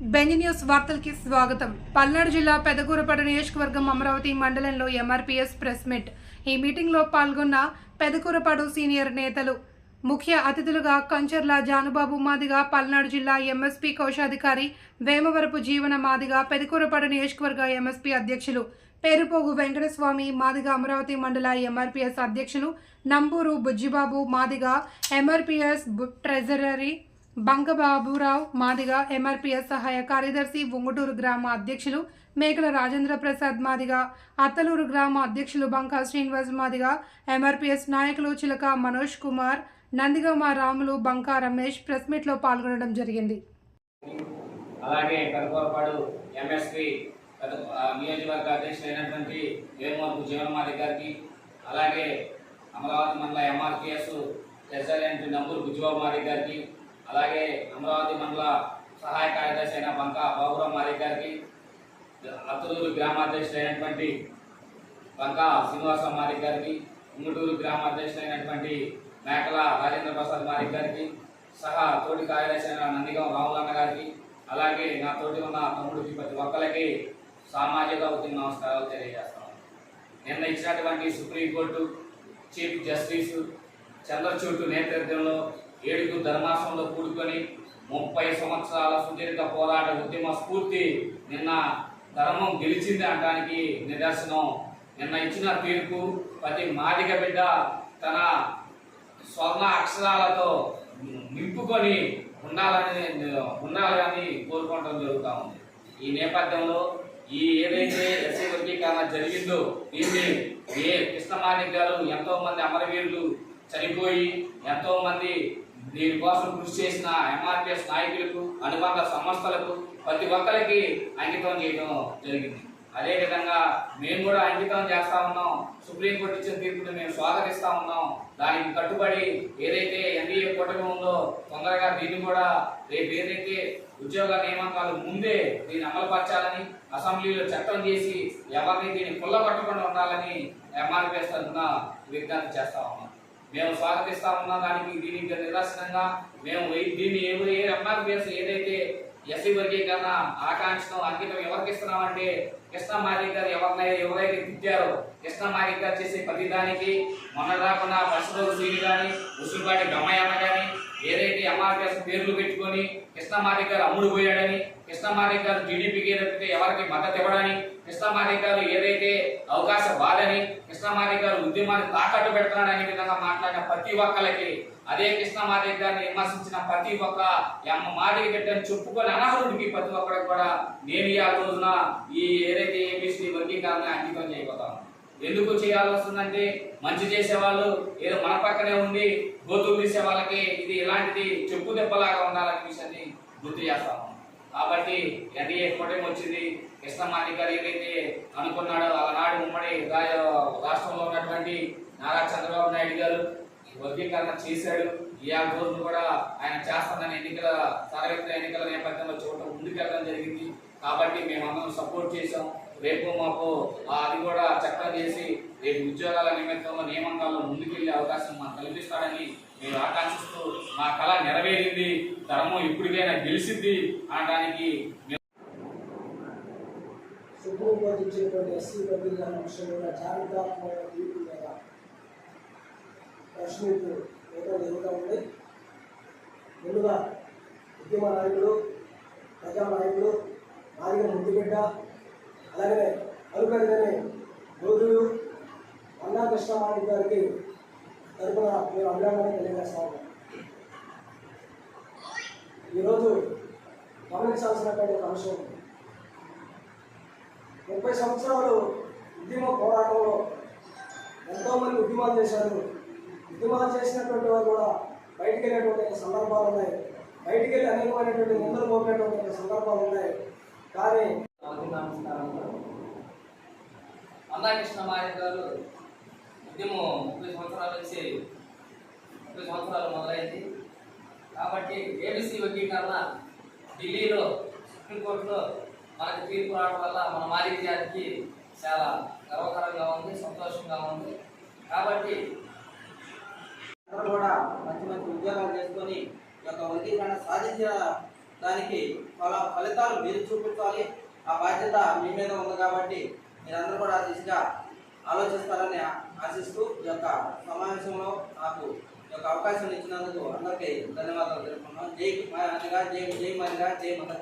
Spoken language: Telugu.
బెంజ్ న్యూస్ వార్తలకి స్వాగతం. పల్నాడు జిల్లా పెదకూరపడ నియోజకవర్గం అమరావతి మండలంలో ఎంఆర్పీఎస్ ప్రెస్ మీట్. ఈ మీటింగ్లో పాల్గొన్న పెదకూరపాడు సీనియర్ నేతలు. ముఖ్య అతిథులుగా కంచర్ల జానుబాబు మాదిగా పల్నాడు జిల్లా ఎంఎస్పీ కోశాధికారి వేమవరపు జీవన మాదిగా పెదకూరపాడు నియోజకవర్గ ఎంఎస్పీ అధ్యక్షులు పేరుపోగు వెంకటస్వామి మాదిగా అమరావతి మండల ఎంఆర్పీఎస్ అధ్యక్షులు Namburu Bujjibabu Madiga MRPS treasury treasurer Bankababurao Madiga MRPS సహాయ కార్యదర్శి ఉంగుటూరు గ్రామ అధ్యక్షులు మేకల రాజేంద్ర ప్రసాద్ మాదిగా అత్తలూరు గ్రామ అధ్యక్షులు బంకా శ్రీనివాస్ మాదిగా ఎంఆర్పీఎస్ నాయకులు చిలక మనోజ్ కుమార్ నందిగామ రాములు బంకా రమేష్ ప్రెస్ మీట్లో పాల్గొనడం జరిగింది. అలాగే పెదకూరపాడు ఎంఎస్పి పెద్ద ఆ, నియోజకవర్గ అధ్యక్షులైనటువంటి వేమూర్పు జీవనమాలి గారికి అలాగే అమరావతి మండల ఎంఆర్పిఎస్ ప్రెసిడెంట్ నంబూరు బుజ్జిబాబు మాది గారికి అలాగే అమరావతి మండల సహాయ కార్యదర్శి అయిన బంక బాబురామ్ మారి గారికి అత్తలూరు గ్రామాధ్యక్షులైనటువంటి బంక శ్రీనివాస మారి గారికి ఉమ్మటూరు గ్రామాధ్యక్షుడు అయినటువంటి మేకల రాజేంద్ర ప్రసాద్ మారి గారికి సహా తోటి కార్యదర్శి అయిన నందిగం రాములన్న గారికి అలాగే నా తోటి ఉన్న తమ్ముడికి ప్రతి ఒక్కరికి సామాజిక ఉద్యమ నమస్కారాలు తెలియజేస్తాను నిన్న ఇచ్చినటువంటి సుప్రీంకోర్టు చీఫ్ జస్టిస్ చంద్రచూడ్ నేతృత్వంలో ఏడుగురు ధర్మాసనంలో కూడుకొని ముప్పై సంవత్సరాల సుదీర్ఘ పోరాట ఉద్యమ స్ఫూర్తి నిన్న ధర్మం గెలిచింది అనడానికి నిదర్శనం. నిన్న ఇచ్చిన తీర్పు ప్రతి మాదిక బిడ్డ తన స్వర్ణ అక్షరాలతో నింపుకొని ఉండాలని ఉండాలని కోరుకోవడం జరుగుతూ ఉంది. ఈ నేపథ్యంలో ఈ ఏదైతే ఎస్ఐ వర్గీకరణ జరిగిందో దీన్ని ఏ కృష్ణమాణిక్ గారు ఎంతో మంది అమరవీరులు చనిపోయి ఎంతో మంది దీనికోసం కృషి చేసిన ఎంఆర్పిఎస్ నాయకులకు అనుబంధ సంస్థలకు ప్రతి ఒక్కరికి అంకితం చేయడం జరిగింది. అదేవిధంగా మేము కూడా అంకితం చేస్తా ఉన్నాం. సుప్రీంకోర్టు ఇచ్చిన తీర్పుని మేము స్వాగతిస్తా ఉన్నాం. దానికి కట్టుబడి ఏదైతే ఎన్డీఏ కూటమి ఉందో తొందరగా దీన్ని కూడా రేపు ఏదైతే ఉద్యోగ నియామకాలు ముందే దీన్ని అమలుపరచాలని అసెంబ్లీలో చట్టం చేసి ఎవరిని దీన్ని కుల్లబట్టకుండా ఉండాలని ఎంఆర్పిఎస్ తరఫున విజ్ఞప్తి చేస్తా ఉన్నాం. మేము స్వాగతిస్తా ఉన్నాం దానికి దీనికి నిదర్శనంగా మేము దీన్ని ఏ ఏ ఎంఆర్పిఎస్ ఏదైతే ఎస్సీ వర్గీకరణ ఆకాంక్షను అంకితం ఎవరికి ఇస్తున్నామంటే కృష్ణ మాదిక్ గారు ఎవరినైతే ఎవరైతే తిట్టారో కృష్ణ మాదిక్ గారు చేసే ప్రతిదానికి మొన్న రాకుండా బస్సులో సీని కానీ ఉసురుపాటి గమ్మయ్యన్న కానీ ఏదైతే ఎంఆర్పిఎస్ పేర్లు పెట్టుకొని కృష్ణ గారు అమ్ముడు పోయాడని కృష్ణ గారు టీడీపీకి తప్పితే ఎవరికి మద్దతు ఇవ్వడని కృష్ణ గారు ఏదైతే అవకాశం బాధని కృష్ణ గారు ఉద్యమాన్ని తాకట్టు పెడుతున్నాడని విధంగా మాట్లాడిన ప్రతి ఒక్కరికి అదే కృష్ణ గారిని విమర్శించిన ప్రతి ఒక్క ఎమ్మ మాదిరి గడ్డని చెప్పుకొని అనర్హుడికి ప్రతి ఒక్కరికి కూడా నేను ఈ ఆ రోజున ఈ ఏదైతే ఏబీసీ వర్గీకరణ అంకితం చేయబోతాను ఎందుకు చేయాల్సి వస్తుందంటే మంచి చేసే వాళ్ళు ఏదో మన పక్కనే ఉండి గోతులు తీసే వాళ్ళకి ఇది ఇలాంటిది చెప్పు దెబ్బలాగా ఉండాలనే విషయాన్ని గుర్తు చేస్తాము కాబట్టి ఎన్డీఏ కూటమి వచ్చింది కృష్ణమాణి గారు ఏదైతే అనుకున్నాడో ఆనాడు ఉమ్మడి రాష్ట్రంలో ఉన్నటువంటి నారా చంద్రబాబు నాయుడు గారు ఈ వర్గీకరణ చేశాడు. ఈ ఆ కూడా ఆయన చేస్తానని ఎన్నికల సార్వత్రిక ఎన్నికల నేపథ్యంలో చూడటం ముందుకెళ్ళడం జరిగింది. కాబట్టి మేమందరం సపోర్ట్ చేసాం రేపు మాకు అది కూడా చట్టం చేసి రేపు ఉద్యోగాల నిమిత్తంలో నియామకాల్లో ముందుకెళ్ళే అవకాశం మాకు కల్పిస్తాడని మేము ఆకాంక్షిస్తూ మా కళ నెరవేరింది ధర్మం ఇప్పటికైనా గెలిచింది అనడానికి మేము సుప్రీంకోర్టు ఇచ్చినటువంటి ఎస్సీ వర్గీకరణ విషయం మీద చారిత్రాత్మక తీర్పు మీద ప్రశ్నిస్తూ వేయడం జరుగుతూ ఉంది. ముందుగా ఉద్యమ నాయకుడు ప్రజా నాయకుడు నాయకుల ముద్దుబిడ్డ అలాగే అరుకరుగని రోజులు అన్నా కృష్ణమాణి గారికి తరపున మేము అభినందన తెలియజేస్తా ఉన్నాం. ఈరోజు గమనించాల్సినటువంటి ఒక అంశం ఉంది. ముప్పై సంవత్సరాలు ఉద్యమ పోరాటంలో ఎంతోమంది ఉద్యమాలు చేశారు. ఉద్యమాలు చేసినటువంటి వారు కూడా బయటికి వెళ్ళేటువంటి సందర్భాలు ఉన్నాయి. బయటికి వెళ్ళి అనేకమైనటువంటి నిందలు మోపినటువంటి సందర్భాలు ఉన్నాయి. కానీ అన్నాకృష్ణ మాయ గారు ఉద్యమం ముప్పై సంవత్సరాల నుంచి ముప్పై సంవత్సరాలు మొదలైంది. కాబట్టి ఏబిసి వర్గీకరణ ఢిల్లీలో సుప్రీంకోర్టులో మనకు తీర్పు రావడం వల్ల మన మాలిక జాతికి చాలా గర్వకరంగా ఉంది సంతోషంగా ఉంది. కాబట్టి అందరూ కూడా మంచి మంచి ఉద్యోగాలు చేసుకొని ఈ యొక్క వర్గీకరణ సాధించిన దానికి ఫల ఫలితాలు మీరు చూపించాలి. ఆ బాధ్యత మీ మీద ఉంది కాబట్టి మీరందరూ కూడా దిశగా ఆలోచిస్తారని ఆశిస్తూ ఈ యొక్క సమావేశంలో నాకు ఈ యొక్క అవకాశం ఇచ్చినందుకు అందరికీ ధన్యవాదాలు తెలుపుకున్నాం జై మాదిగా జై జై మారిగా జై మత